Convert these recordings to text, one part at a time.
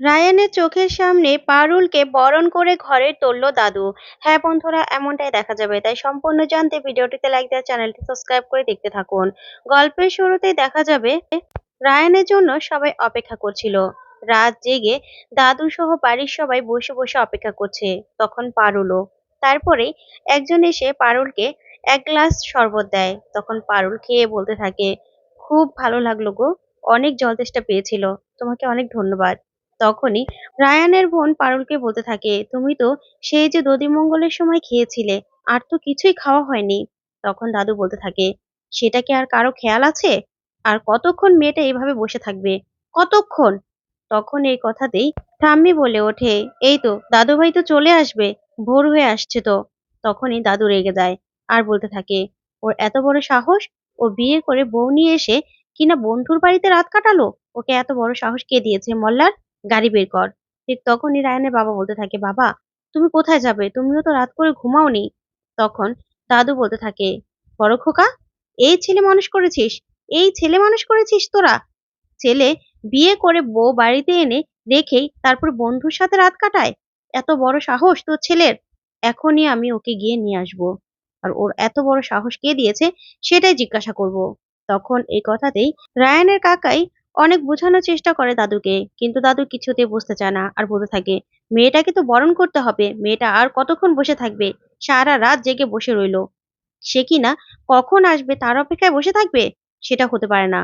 রায়ানের চোখের সামনে পারুলকে বরণ করে ঘরে তুলল দাদু। হ্যাঁ বন্ধুরা, এমনটাই দেখা যাবে। তাই সম্পূর্ণ জানতে ভিডিওটিতে লাইক দেওয়া চ্যানেলটি সাবস্ক্রাইব করে দেখতে থাকুন। গল্পের শুরুতেই দেখা যাবে, রায়ানের জন্য সবাই অপেক্ষা করছিল। রাত জেগে দাদু সহ বাড়ির সবাই বসে বসে অপেক্ষা করছে, তখন পারুলও। তারপরে একজন এসে পারুলকে এক গ্লাস শরবত দেয়। তখন পারুল খেয়ে বলতে থাকে, খুব ভালো লাগল গো, অনেক জল পেয়েছিল। তোমাকে অনেক ধন্যবাদ। তখনই রায়ানের বোন পারুলকে বলতে থাকে, তুমি তো সেই যে দধিমঙ্গলের সময় খেয়েছিলে, আর তো কিছুই খাওয়া হয়নি। তখন দাদু বলতে থাকে, সেটা কি আর কারও খেয়াল আছে? আর কতক্ষণ মেয়েটা এইভাবে বসে থাকবে? কতক্ষণ? তখন এই কথাতেই ঠাম্মি বলে ওঠে, এই তো দাদু ভাই তো চলে আসবে, ভোর হয়ে আসছে তো। তখনই দাদু রেগে যায় আর বলতে থাকে, ওর এত বড় সাহস? ও বিয়ে করে বউ নিয়ে এসে কিনা বন্ধুর বাড়িতে রাত কাটালো? ওকে এত বড় সাহস কে দিয়েছে, মল্লার? গাড়ি বের কর। ঠিক তখনই রায়ানের বাবা বলতে থাকে, বাবা, তুমি কোথায় যাবে? তুমিও তো রাত করে ঘুমাওনি। তখন দাদু বলতে থাকে, বড় খোকা, এই ছেলে মানুষ করেছিস? এই ছেলে মানুষ করেছিস তোরা? ছেলে বিয়ে করে বউ বাড়িতে এনে রেখেই তারপর বন্ধুর সাথে রাত কাটায়। এত বড় সাহস তোর ছেলের? এখনই আমি ওকে গিয়ে নিয়ে আসব। আর ওর এত বড় সাহস কে দিয়েছে, সেটাই জিজ্ঞাসা করব। তখন এই কথাতেই রায়ানের কাকাই অনেক বোঝানোর চেষ্টা করে দাদুকে, কিন্তু দাদু কিছুতে বুঝতে চায় না আর বলতে থাকে, মেয়েটাকে তো বরণ করতে হবে, মেয়েটা আর কতক্ষণ বসে থাকবে? সারা রাত জেগে বসে রইল। সে কি না কখন আসবে, তার অপেক্ষায় বসে থাকবে? সেটা হতে পারে না।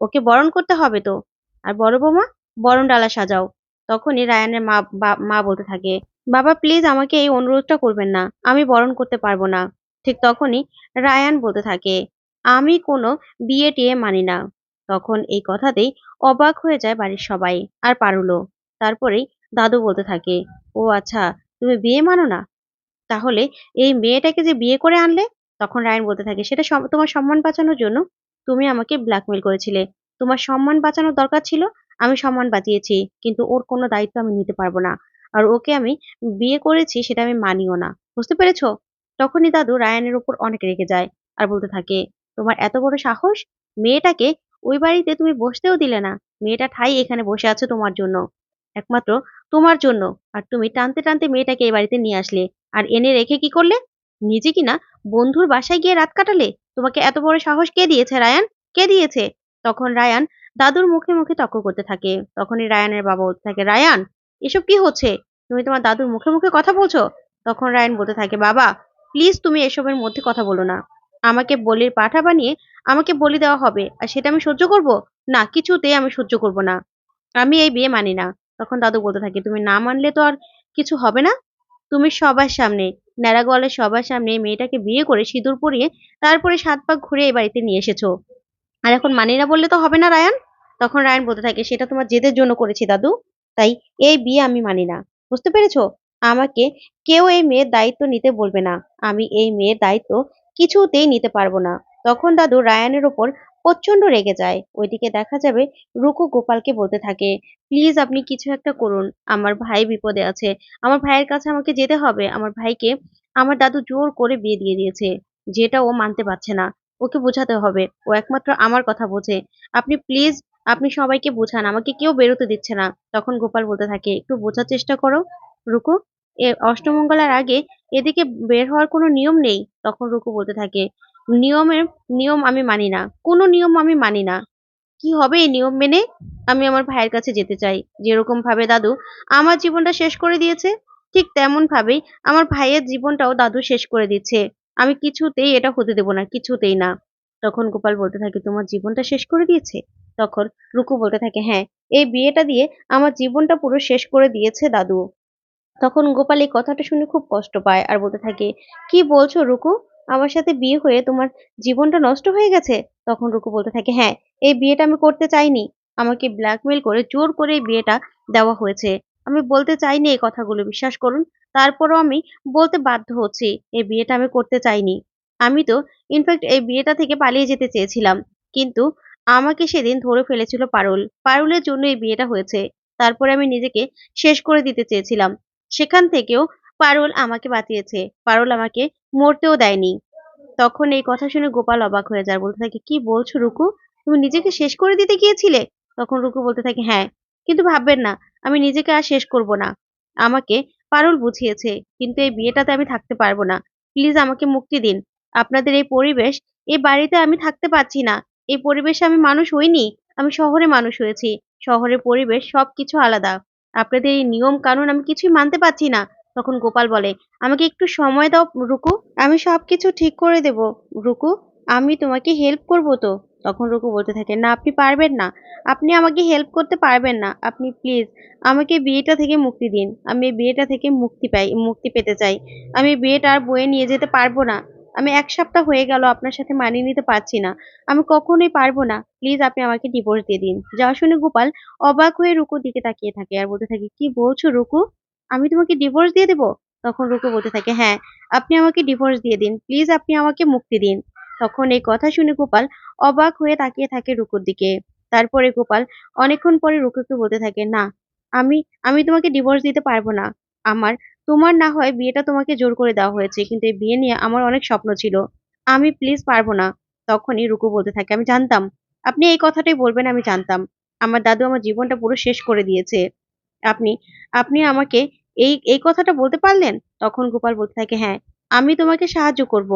ওকে বরণ করতে হবে তো। আর বড় বৌমা, বরণ ডালা সাজাও। তখনই রায়ানের মা মা বলতে থাকে, বাবা প্লিজ আমাকে এই অনুরোধটা করবেন না, আমি বরণ করতে পারব না। ঠিক তখনই রায়ান বলতে থাকে, আমি কোনো বিয়ে টিয়ে মানি না। তখন এই কথাতেই অবাক হয়ে যায় বাড়ির সবাই। আর পারুলো তারপরেই দাদু বলতে থাকে, ও আচ্ছা তুমি বিয়ে মানো না? তাহলে এই মেয়েটাকে যে বিয়ে করে আনলে? তখন রায়ন বলতে থাকে, সেটা তোমার সম্মান বাঁচানোর জন্য তুমি আমাকে ব্ল্যাকমেল করেছিলে। তোমার সম্মান বাঁচানোর দরকার ছিল, আমি সম্মান বাঁচিয়েছি, কিন্তু ওর কোনো দায়িত্ব আমি নিতে পারব না। আর ওকে আমি বিয়ে করেছি, সেটা আমি মানিও না। বুঝতে পেরেছ? তখনই দাদু রায়ানের উপর অনেক রেগে যায় আর বলতে থাকে, তোমার এত বড় সাহস? মেয়েটাকে ওই বাড়িতে তুমি বসতেও দিলে না। মেয়েটা ঠাই এখানে বসে আছে তোমার জন্য। একমাত্র তোমার জন্য। আর তুমি টানতে টানতে মেয়েটাকে এই বাড়িতে নিয়ে আসলে। আর এনে রেখে কি করলে? নিজে কিনা বন্ধুর বাসায় গিয়ে রাত কাটালে? তোমাকে এত বড় সাহস কে দিয়েছে রায়ান? কে দিয়েছে? তখন রায়ান দাদুর মুখে মুখে তক্ক করতে থাকে। তখনই রায়ানের বাবা বলতে থাকে, রায়ান, এসব কি হচ্ছে? তুমি তোমার দাদুর মুখে মুখে কথা বলছো? তখন রায়ান বলতে থাকে, বাবা প্লিজ তুমি এসবের মধ্যে কথা বলো না। আমাকে বলির পাঠা বানিয়ে আমাকে বলি দেওয়া হবে, আর সেটা আমি সহ্য করব? না, কিছুতেই আমি সহ্য করব না। আমি এই বিয়ে মানি না। তখন দাদু বলতে থাকে, তুমি না মানলে তো আর কিছু হবে না? তুমি সবার সামনে, ন্যাড়াগোয়ালের সবার সামনে মেয়েটাকে বিয়ে করে সিঁদুর পরিয়ে তারপরে সাত পাক ঘুরে এই বাড়িতে নিয়ে এসেছ। আর এখন মানি না বললে তো হবে না রায়ান? তখন রায়ান বলতে থাকে, সেটা তোমার জেদের জন্য করেছি দাদু। তাই এই বিয়ে আমি মানি না। বুঝতে পেরেছ? আমাকে কেউ এই মেয়ের দায়িত্ব নিতে বলবে না। আমি এই মেয়ের দায়িত্ব কিছুতেই নিতে পারব না। তখন দাদু রায়ানের ওপর প্রচণ্ড রেগে যায়। ওইদিকে দেখা যাবে রুকু গোপালকে বলতে থাকে, প্লিজ আপনি কিছু একটা করুন, আমার ভাই বিপদে আছে। আমার ভাইয়ের কাছে আমাকে যেতে হবে। আমার ভাইকে আমার দাদু জোর করে বিয়ে দিয়ে দিয়েছে, যেটা ও মানতে পারছে না। ওকে বোঝাতে হবে। ও একমাত্র আমার কথা বোঝে। আপনি প্লিজ, আপনি সবাইকে বোঝান, আমাকে কেউ বেরোতে দিচ্ছে না। তখন গোপাল বলতে থাকে, একটু বোঝার চেষ্টা করো, রুকু। এ অষ্টমঙ্গলার আগে এদিকে বের হওয়ার কোনো নিয়ম নেই? তখন রুকু বলতে থাকে নিয়মের, নিয়ম আমি মানি না। কোনো নিয়ম আমি মানি না। কি হবে এই নিয়ম মেনে? আমি আমার ভাইয়ের কাছে যেতে চাই। যেরকম ভাবে দাদু আমার জীবনটা শেষ করে দিয়েছে, ঠিক তেমন ভাবেই আমার ভাইয়ের জীবনটাও দাদু শেষ করে দিচ্ছে। আমি কিছুতেই এটা হতে দেব না, কিছুতেই না। তখন গোপাল বলতে থাকে, তোমার জীবনটা শেষ করে দিয়েছে? তখন রুকু বলতে থাকে হ্যাঁ এই বিয়েটা দিয়ে আমার জীবনটা পুরো শেষ করে দিয়েছে দাদু। তখন গোপাল এই কথাটা শুনে খুব কষ্ট পায় আর বলতে থাকে, কি বলছো রুকু? আমার সাথে বিয়ে হয়ে তোমার জীবনটা নষ্ট হয়ে গেছে? তখন রুকু বলতে থাকে হ্যাঁ এই বিয়েটা আমি করতে চাইনি। আমাকে ব্ল্যাকমেল করে জোর করে এই বিয়েটা দেওয়া হয়েছে। আমি বলতে চাইনি এই কথাগুলো, বিশ্বাস করুন। তারপরও আমি বলতে বাধ্য হচ্ছি, এই বিয়েটা আমি করতে চাইনি। আমি তো ইনফ্যাক্ট এই বিয়েটা থেকে পালিয়ে যেতে চেয়েছিলাম। কিন্তু আমাকে সেদিন ধরে ফেলেছিল পারুল। পারুলের জন্য এই বিয়েটা হয়েছে। তারপরে আমি নিজেকে শেষ করে দিতে চেয়েছিলাম। সেখান থেকেও পারুল আমাকে বাঁচিয়েছে। পারুল আমাকে মরতেও দেয়নি। তখন এই কথা শুনে গোপাল অবাক হয়ে যায়, বলতে থাকে, কি বলছো রুকু? তুমি নিজেকে শেষ করে দিতে গিয়েছিলে? তখন রুকু বলতে থাকে হ্যাঁ কিন্তু ভাববেন না, আমি নিজেকে আর শেষ করব না। আমাকে পারুল বুঝিয়েছে, কিন্তু এই বিয়েটাতে আমি থাকতে পারব না। প্লিজ আমাকে মুক্তি দিন। আপনাদের এই পরিবেশ, এই বাড়িতে আমি থাকতে পারছি না। এই পরিবেশে আমি মানুষ হইনি, আমি শহরে মানুষ হয়েছি। শহরের পরিবেশ সবকিছু আলাদা। আপনাদের এই নিয়ম কানুন আমি কিছুই মানতে পারছি না। তখন গোপাল বলে, আমাকে একটু সময় দাও রুকু। আমি সবকিছু ঠিক করে দেব। রুকু, আমি তোমাকে হেল্প করব তো? তখন রুকু বলতে থাকে, না, আপনি পারবেন না। আপনি আমাকে হেল্প করতে পারবেন না। আপনি প্লিজ আমাকে বিয়েটা থেকে মুক্তি দিন। আমি বিয়েটা থেকে মুক্তি পাই, মুক্তি পেতে চাই। আমি বিয়েটা আর বয়ে নিয়ে যেতে পারব না। আমি এক সপ্তাহ হয়ে গেল আপনার সাথে মানিয়ে নিতে পারছি না। আমি কখনোই পারব না। প্লিজ আপনি আমাকে ডিভোর্স দিয়ে দিন। যা শুনে গোপাল অবাক হয়ে রুকুর দিকে তাকিয়ে থাকে আর বলতে থাকে, কি বলছো রুকু? আমি তোমাকে ডিভোর্স দিয়ে দেবো? তখন রুকু বলতে থাকে হ্যাঁ আপনি আমাকে ডিভোর্স দিয়ে দিন। প্লিজ আপনি আমাকে মুক্তি দিন। তখন এই কথা শুনে গোপাল অবাক হয়ে তাকিয়ে থাকে রুকুর দিকে। তারপরে গোপাল অনেকক্ষণ পরে রুকুকে বলতে থাকে, না, আমি আমি তোমাকে ডিভোর্স দিতে পারব না। আমার, তোমার না হয় বিয়েটা তোমাকে জোর করে দেওয়া হয়েছে, কিন্তু এই বিয়ে নিয়ে আমার অনেক স্বপ্ন ছিল। আমি প্লিজ পারব না। তখনই রুকু বলতে থাকে, আমি জানতাম। আপনি এই কথাটাই বলবেন, আমি জানতাম। আমার দাদু আমার জীবনটা পুরো শেষ করে দিয়েছে। আপনি আপনি আমাকে এই এই কথাটা বলতে পারলেন? তখন গোপাল বলতে থাকে হ্যাঁ আমি তোমাকে সাহায্য করব।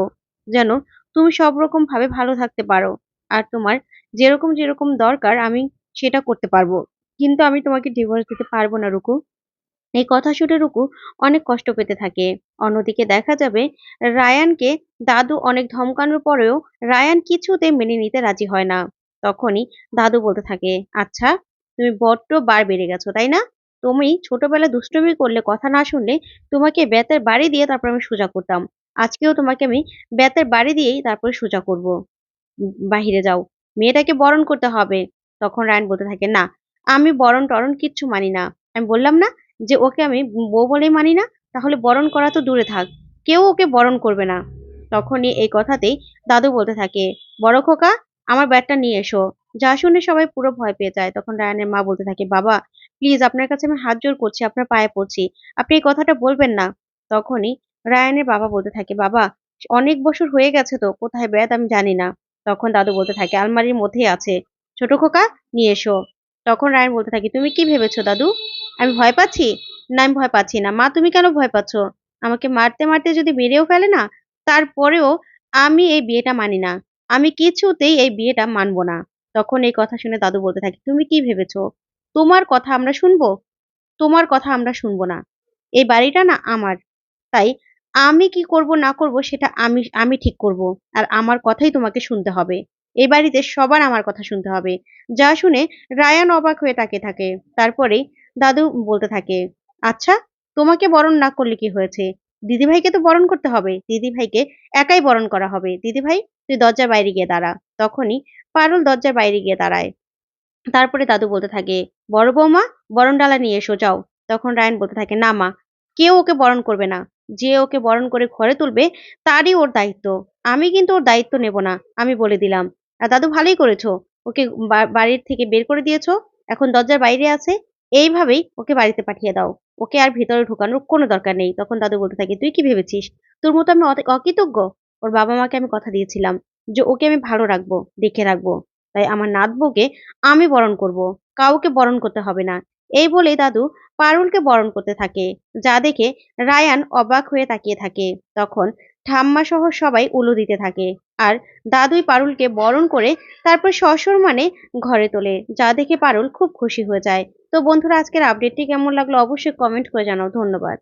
যেন তুমি সব রকম ভাবে ভালো থাকতে পারো। আর তোমার যেরকম যেরকম দরকার আমি সেটা করতে পারব। কিন্তু আমি তোমাকে ডিভোর্স দিতে পারব না, রুকু। এই কথা শুনে রুকু অনেক কষ্ট পেতে থাকে। অন্যদিকে দেখা যাবে, রায়ানকে দাদু অনেক ধমকানোর পরেও রায়ান কিছুতে মেনে নিতে রাজি হয় না। তখনই দাদু বলতে থাকে আচ্ছা তুমি বড্ড বার বেড়ে গেছো, তাই না? তুমি ছোটবেলায় দুষ্টুমি করলে, কথা না শুনলে তোমাকে বেতের বাড়ি দিয়ে তারপর আমি সোজা করতাম। আজকেও তোমাকে আমি বেতের বাড়ি দিয়েই তারপরে সোজা করব। বাহিরে যাও। মেয়েটাকে বরণ করতে হবে। তখন রায়ন বলতে থাকে, না, আমি বরণ টরণ কিচ্ছু মানি না। আমি বললাম না যে ওকে আমি বউ বলেই মানি না, তাহলে বরণ করা তো দূরে থাক। কেউ ওকে বরণ করবে না। তখনই এই কথাতেই দাদু বলতে থাকে, বড় খোকা, আমার ব্যাটটা নিয়ে এসো। যা শুনে সবাই পুরো ভয় পেয়ে যায়। তখন রায়ানের মা বলতে থাকে, বাবা প্লিজ আপনার কাছে আমি হাত জোর করছি, আপনার পায়ে পড়ছি। আপনি এই কথাটা বলবেন না। তখনই রায়ানের বাবা বলতে থাকে, বাবা, অনেক বছর হয়ে গেছে তো, কোথায় ব্যাট আমি জানি না। তখন দাদু বলতে থাকে, আলমারির মধ্যেই আছে। ছোট খোকা, নিয়ে এসো। তখন রায়ন বলতে থাকে, তুমি কি ভেবেছো দাদু? আমি ভয় পাচ্ছি? না, আমি ভয় পাচ্ছি না। মা, তুমি কেন ভয় পাচ্ছ? আমাকে মারতে মারতে যদি মেরেও ফেলে না, তারপরেও আমি এই বিয়েটা মানি না। আমি কিছুতেই এই বিয়েটা মানবো না। তখন এই কথা শুনে দাদু বলতে থাকে, তুমি কি ভেবেছো? তোমার কথা আমরা শুনব? তোমার কথা আমরা শুনব না। এই বাড়িটা না আমার। তাই আমি কি করব, না করব সেটা আমি আমি ঠিক করব। আর আমার কথাই তোমাকে শুনতে হবে। এই বাড়িতে সবার আমার কথা শুনতে হবে। যা শুনে রায়ান অবাক হয়ে তাকে থাকে। তারপরেই দাদু বলতে থাকে আচ্ছা তোমাকে বরণ না করলে কি হয়েছে? দিদিভাইকে তো বরণ করতে হবে। দিদিভাইকে একাই বরণ করা হবে। দিদিভাই, তুই দরজার বাইরে গিয়ে দাঁড়া। তখনই পারুল দরজার বাইরে গিয়ে দাঁড়ায়। তারপরে দাদু বলতে থাকে, বড় বৌমা বরণ ডালা নিয়ে এসো, যাও। তখন রায়ন বলতে থাকে, না মা, কেউ ওকে বরণ করবে না। যে ওকে বরণ করে ঘরে তুলবে, তারই ওর দায়িত্ব। আমি কিন্তু ওর দায়িত্ব নেব না, আমি বলে দিলাম। আর দাদু, ভালোই করেছ। ওকে বাড়ির থেকে বের করে দিয়েছ, এখন দরজার বাইরে আছে, এইভাবেই ওকে বাড়িতে পাঠিয়ে দাও। ওকে আর ভিতরে ঢোকানোর কোনো দরকার নেই। তখন দাদু বলতে থাকে, তুই কি ভেবেছিস? তোর মতো আমি অকৃতজ্ঞ? ওর বাবা মাকে আমি কথা দিয়েছিলাম, যে ওকে আমি ভালো রাখব, দেখে রাখব। তাই আমার নাতবউকে আমি বরণ করব, কাউকে বরণ করতে হবে না। এই বলে দাদু পারুলকে বরণ করতে থাকে, যা দেখে রায়ান অবাক হয়ে তাকিয়ে থাকে। তখন ঠাম্মা সহ সবাই উলু দিতে থাকে আর দাদুই পারুলকে বরণ করে তারপর সসম্মানে ঘরে তোলে, যা দেখে পারুল খুব খুশি হয়ে যায়। তো বন্ধুরা, আজকের আপডেটটি কেমন লাগল অবশ্যই কমেন্ট করে জানাও। ধন্যবাদ।